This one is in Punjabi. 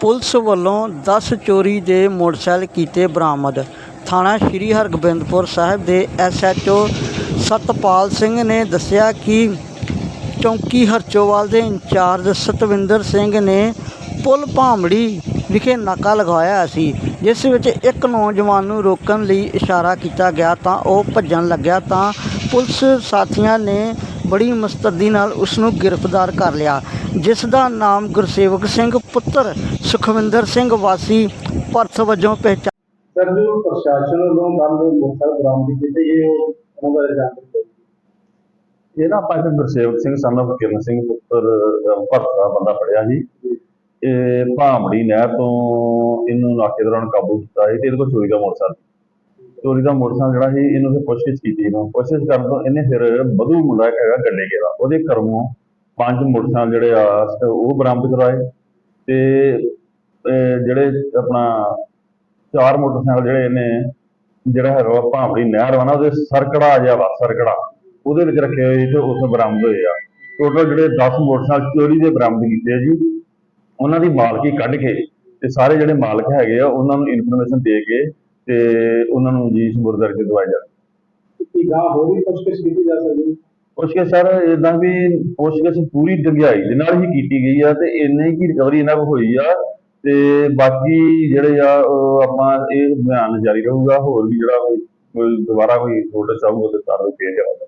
ਪੁਲਿਸ ਵੱਲੋਂ 10 ਚੋਰੀ ਦੇ ਮੋਟਰਸਾਈਕਲ ਕੀਤੇ ਬਰਾਮਦ। ਥਾਣਾ ਸ਼੍ਰੀ ਹਰਗੋਬਿੰਦਪੁਰ ਸਾਹਿਬ ਦੇ ਐਸਐਚਓ ਸਤਪਾਲ ਸਿੰਘ ਨੇ ਦੱਸਿਆ ਕਿ ਚੌਂਕੀ ਹਰਚੋਵਾਲ ਦੇ ਇੰਚਾਰਜ ਸਤਵਿੰਦਰ ਸਿੰਘ ਨੇ ਪੁਲ ਭਾਮੜੀ ਵਿਖੇ ਨਾਕਾ ਲਗਾਇਆ ਸੀ, ਜਿਸ ਵਿੱਚ ਇੱਕ ਨੌਜਵਾਨ ਨੂੰ ਰੋਕਣ ਲਈ ਇਸ਼ਾਰਾ ਕੀਤਾ ਗਿਆ ਤਾਂ ਉਹ ਭੱਜਣ ਲੱਗਿਆ ਤਾਂ ਪੁਲਿਸ ਸਾਥੀਆਂ ਨੇ ਬੜੀ ਮੁਸਤੱਦੀ ਨਾਲ ਉਸ ਨੂੰ ਗ੍ਰਿਫਤਾਰ ਕਰ ਲਿਆ ਜਿਸ ਦਾ ਨਾਮ ਗੁਰਸੇਵਕ ਸਿੰਘ ਪੁੱਤਰ ਸੁਖਵਿੰਦਰ ਸਿੰਘ ਵਾਸੀ ਭਰਥ ਵਜੋਂ ਪਹਿਚਾਣ ਸਰ ਜੋ ਪ੍ਰਸ਼ਾਸਨ ਵੱਲੋਂ ਕੱਲ ਮੋਟਰਸਾਈਕਲ ਬਰਾਮਦ ਕੀਤੇ ਇਹ ਉਹ ਉਹਨਾਂ ਬਾਰੇ ਜਾਣਕਾਰੀ ਦਿਓ। ਇਹ ਨਾ ਆਪਾਂ ਇੱਕ ਗੁਰਸੇਵਕ ਸਿੰਘ son of ਕਿਰਨ ਸਿੰਘ ਪੁੱਤਰ ਭਰਤ ਦਾ ਬੰਦਾ ਫੜਿਆ ਸੀ। ਇਹ ਭਾਮੜੀ ਨਹਿਰ ਤੋਂ ਇਹਨੂੰ ਨਾਕੇ ਦੌਰਾਨ ਕਾਬੂ ਕੀਤਾ ਸੀ ਤੇ ਇਹਦੇ ਕੋਲ ਚੋਰੀ ਦਾ ਮੋਟਰਸਾਈਕਲ ਚੋਰੀ ਦਾ ਮੋਟਰਸਾਈਕਲ ਜਿਹੜਾ ਸੀ, ਇਹਨੂੰ ਫਿਰ ਪੁੱਛਗਿੱਛ ਕੀਤੀ ਇਹਨੂੰ। ਪੁੱਛਗਿੱਛ ਕਰਨ ਤੋਂ ਇਹਨੇ ਫਿਰ ਬਧੂ ਮੁੰਡਾ ਇੱਕ ਹੈਗਾ ਗੱਡੇ ਕੇ ਦਾ ਉਹਦੇ ਘਰੋਂ ਪੰਜ ਮੋਟਰਸਾਈਕਲ ਜਿਹੜੇ ਆ, ਉਹ ਬਰਾਮਦ ਕਰਵਾਏ ਤੇ ਜਿਹੜੇ ਆਪਣਾ ਚਾਰ ਮੋਟਰਸਾਈਕਲ ਜਿਹੜੇ ਇਹਨੇ, ਜਿਹੜਾ ਹੈਗਾ ਵਾ ਭਾਂਬੜੀ ਨਹਿਰ ਵਾ ਨਾ, ਉਹਦੇ ਸਰਕੜਾ ਜਿਹਾ ਵਾ, ਸਰਕੜਾ। ਉਹਦੇ ਵਿੱਚ ਰੱਖੇ ਹੋਏ ਤੇ ਉਸ ਬਰਾਮਦ ਹੋਏ ਆ। ਟੋਟਲ ਜਿਹੜੇ 10 ਮੋਟਰਸਾਈਕਲ ਚੋਰੀ ਦੇ ਬਰਾਮਦ ਕੀਤੇ ਜੀ। ਉਹਨਾਂ ਦੀ ਮਾਲਕੀ ਕੱਢ ਕੇ ਤੇ ਸਾਰੇ ਜਿਹੜੇ ਮਾਲਕ ਹੈਗੇ ਆ, ਉਹਨਾਂ ਨੂੰ ਇਨਫੋਰਮੇਸ਼ਨ ਦੇ ਕੇ ਤੇ ਉਹਨਾਂ ਨੂੰ ਜੀ ਸਬੂਰ ਕਰਕੇ ਦਵਾਇਆ ਜਾ ਕੀ ਗਾਂ ਹੋਰ ਵੀ ਪੁੱਛਗਿੱਛ ਕੀਤੀ ਜਾ ਸਕਦੀ ਹੈ? ਪੁੱਛ ਕੇ ਸਰ ਇਦਾਂ ਵੀ ਪੁੱਛ ਕੇ ਪੂਰੀ ਡੰਗਿਆਈ ਦੇ ਨਾਲ ਹੀ ਕੀਤੀ ਗਈ ਆ ਤੇ ਇੰਨੇ ਕੀ ਰਿਕਵਰੀ ਇਹਨਾਂ ਕੋਲ ਹੋਈ ਆ ਤੇ ਬਾਕੀ ਜਿਹੜੇ ਆ ਆਪਾਂ ਇਹ ਬਿਆਨ ਜਾਰੀ ਰਹੂਗਾ ਹੋਰ ਵੀ ਜਿਹੜਾ ਕੋਈ ਦੁਬਾਰਾ ਕੋਈ ਨੋਟਿਸ ਆਊਗਾ ਤੇ ਕਾਰਵਾਈ ਕੀਤੀ ਜਾਊਗਾ।